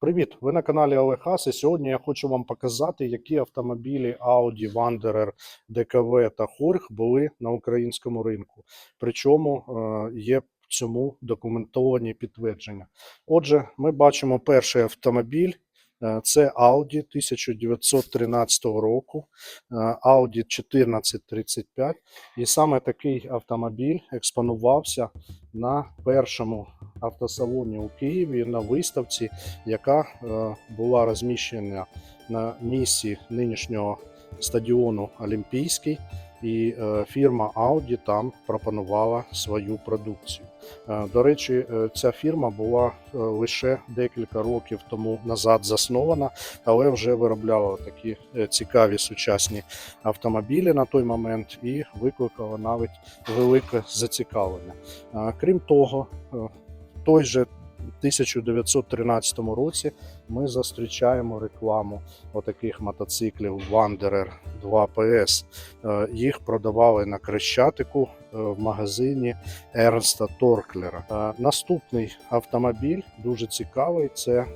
Привіт! Ви на каналі Олег Хас, і сьогодні я хочу вам показати, які автомобілі Audi, Wanderer, DKV та Хорг були на українському ринку. Причому е, є цьому документовані підтвердження. Отже, ми бачимо перший автомобіль. Е, Це Audi 1913 року, е, Audi 1435. І саме такий автомобіль експонувався на першому автосалоні у Києві на виставці, яка е, була розміщена на місці нинішнього стадіону Олімпійський, і е, фірма Audi там пропонувала свою продукцію. Е, До речі, е, ця фірма була лише декілька років тому назад заснована, але вже виробляла такі цікаві сучасні автомобілі на той момент і викликала навіть велике зацікавлення. Крім того, той же 1913 році ми зустрічаємо рекламу отаких мотоциклів Wanderer 2 PS. Е, Їх продавали на Крещатику е, в магазині Ернста Торклера. Е, Наступний автомобіль дуже цікавий. Це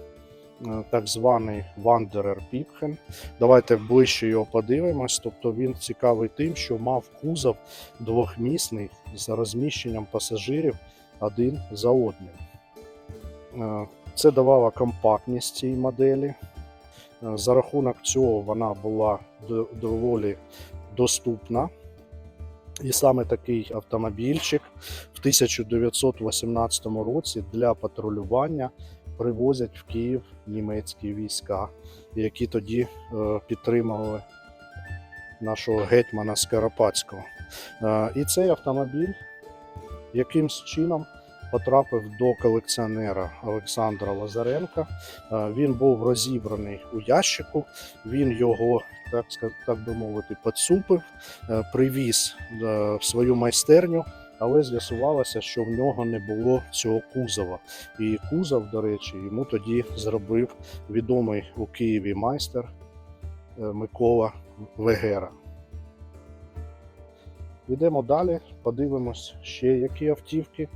так званий Wanderer Pipchen. Давайте ближче його подивимось. Тобто він цікавий тим, що мав кузов двохмісний з розміщенням пасажирів один за одним. Е, Це давало компактність цій моделі. Е, За рахунок цього вона була доволі доступна. І саме такий автомобільчик в 1918 році для патрулювання привозять в Київ німецькі війська, які тоді е, підтримували нашого гетьмана Скоропадського. І цей автомобіль якимсь чином потрапив до колекціонера Олександра Лазаренка. Е, Він був розібраний у ящику, він його, так, так би мовити, підсупив, е, привіз е, в свою майстерню, але з'ясувалося, що в нього не було цього кузова. І кузов, до речі, йому тоді зробив відомий у Києві майстер Микола Вегера. Йдемо далі, подивимось ще, які автівки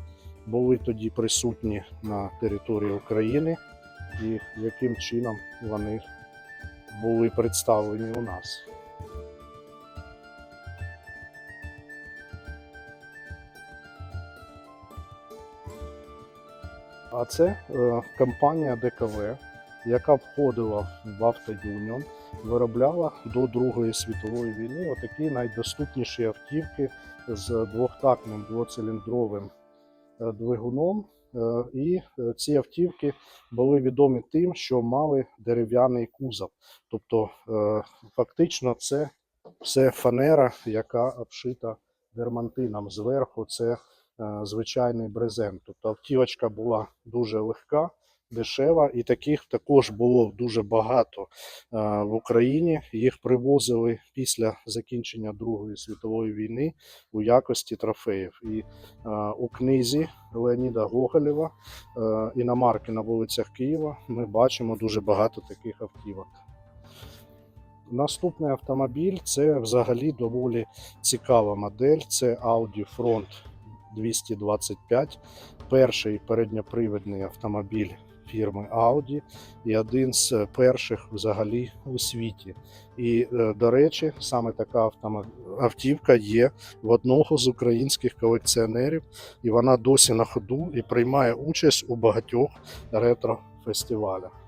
були тоді присутні на території України і яким чином вони були представлені у нас. А це е, компанія ДКВ, яка входила в Автоюніон, виробляла до Другої світової війни отакі найдоступніші автівки з двохтактним двоциліндровим двигуном. Е, І е, ці автівки були відомі тим, що мали дерев'яний кузов. Тобто, е, фактично, це все фанера, яка обшита дермантином. Зверху це е, звичайний брезент. Тобто автівочка була дуже легка, дешева, і таких також було дуже багато е, в Україні. Їх привозили після закінчення Другої світової війни у якості трофеїв. І е, у книзі Леоніда Гоголєва е, іномарки на вулицях Києва ми бачимо дуже багато таких автівок. Наступний автомобіль це взагалі доволі цікава модель. Це Audi Front 225, перший передньопривідний автомобіль фірми Audi і один з перших взагалі у світі. І, е, до речі, саме така автівка є в одного з українських колекціонерів, і вона досі на ходу і приймає участь у багатьох ретро-фестивалях.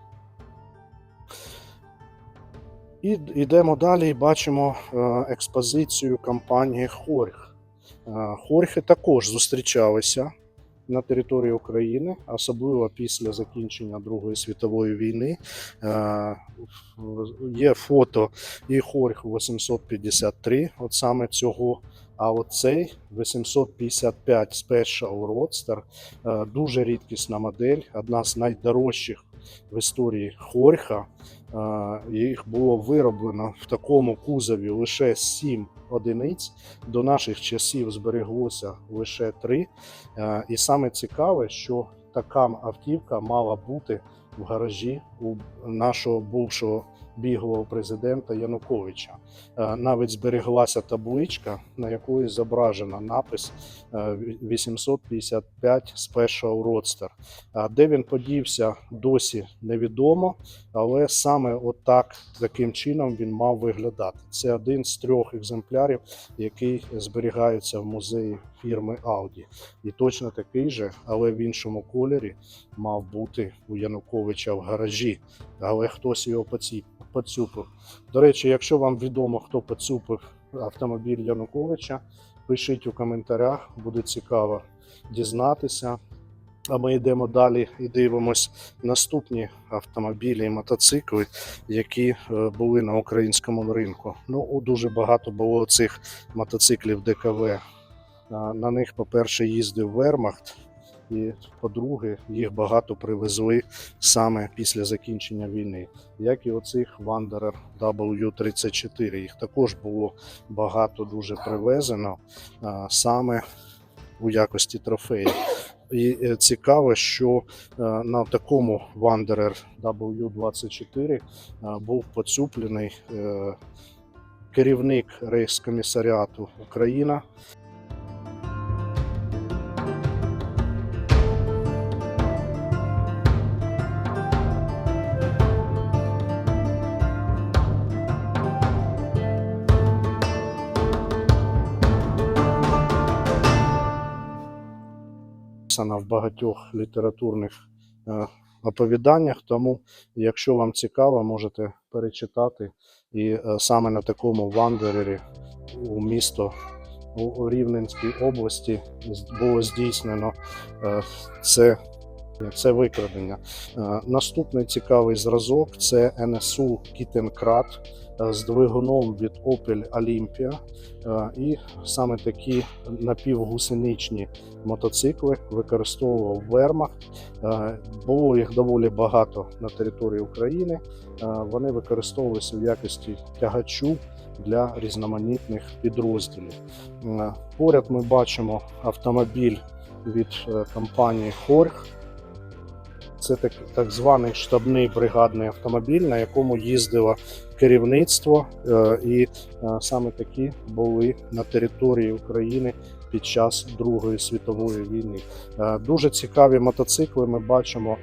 І йдемо далі і бачимо е, експозицію компанії Хорг. Е, Хорги також зустрічалися на території України, особливо після закінчення Другої світової війни. Е, Є фото і Хорг 853, от саме цього. А от цей 855 Special Roadster дуже рідкісна модель, одна з найдорожчих в історії Хорха. Е, Їх було вироблено в такому кузові лише 7 одиниць. До наших часів збереглося лише три. І саме цікаве, що така автівка мала бути в гаражі у нашого бувшого біглого президента Януковича. Е, Навіть збереглася табличка, на якої зображено напис е, 855 Special Roadster. Де він подівся, досі невідомо, але саме отак, таким чином він мав виглядати. Це один з трьох екземплярів, який зберігається в музеї фірми Audi. І точно такий же, але в іншому кольорі, мав бути у Януковича в гаражі, але хтось його поцюпив. До речі, якщо вам відомо, хто поцюпив автомобіль Януковича, пишіть у коментарях, буде цікаво дізнатися. А ми йдемо далі і дивимось наступні автомобілі і мотоцикли, які е, були на українському ринку. Ну, дуже багато було цих мотоциклів ДКВ. На них, по-перше, їздив Вермахт, і по-друге, їх багато привезли саме після закінчення війни, як і оцих Wanderer W34. Їх також було багато дуже привезено саме у якості трофеїв. І е, цікаво, що е, на такому Wanderer W24 е, був поцуплений е, керівник рейскомісаріату Україна написана в багатьох літературних е, оповіданнях. Тому, якщо вам цікаво, можете перечитати. І е, саме на такому вандерері у місто у у Рівненській області було здійснено е, це. Це викрадення. Е, Наступний цікавий зразок це NSU Кітенкрат е, з двигуном від Opel Olympia. Е, І саме такі напівгусеничні мотоцикли використовував Вермахт. Е, Було їх доволі багато на території України. Е, Вони використовувалися в якості тягачу для різноманітних підрозділів. Е, Поряд ми бачимо автомобіль від е, компанії Хорг. Це так, так званий штабний бригадний автомобіль, на якому їздило керівництво, е, і е, саме такі були на території України під час Другої світової війни. Е, Дуже цікаві мотоцикли. Ми бачимо.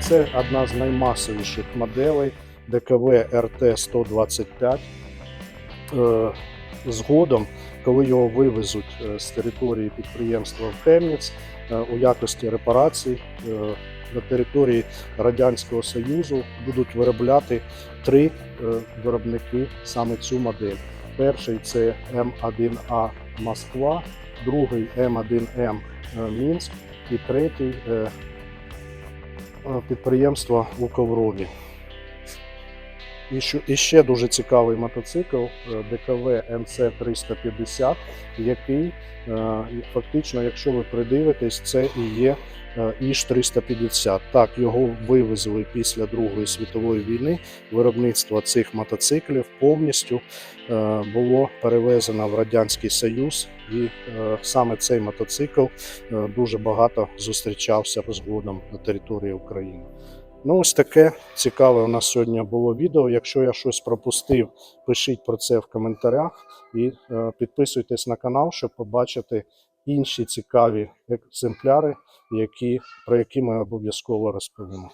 Це одна з наймасовіших моделей ДКВ РТ 125. Е, Згодом, коли його вивезуть е, з території підприємства в Хемніц е, у якості репарацій на території Радянського Союзу будуть виробляти три виробники саме цю модель. Перший це М1А Москва, другий М1М е, Мінськ і третій е, е, у Коврові. І, ще дуже цікавий мотоцикл е, ДКВ МЦ-350, який е, фактично, якщо ви придивитесь, це і є е, Іж-350. Так, його вивезли після Другої світової війни. Виробництво цих мотоциклів повністю було перевезено в Радянський Союз, і саме цей мотоцикл дуже багато зустрічався згодом на території України. Ну, ось таке цікаве у нас сьогодні було відео. Якщо я щось пропустив, пишіть про це в коментарях і е, підписуйтесь на канал, щоб побачити інші цікаві екземпляри, які, про які ми обов'язково розповімо.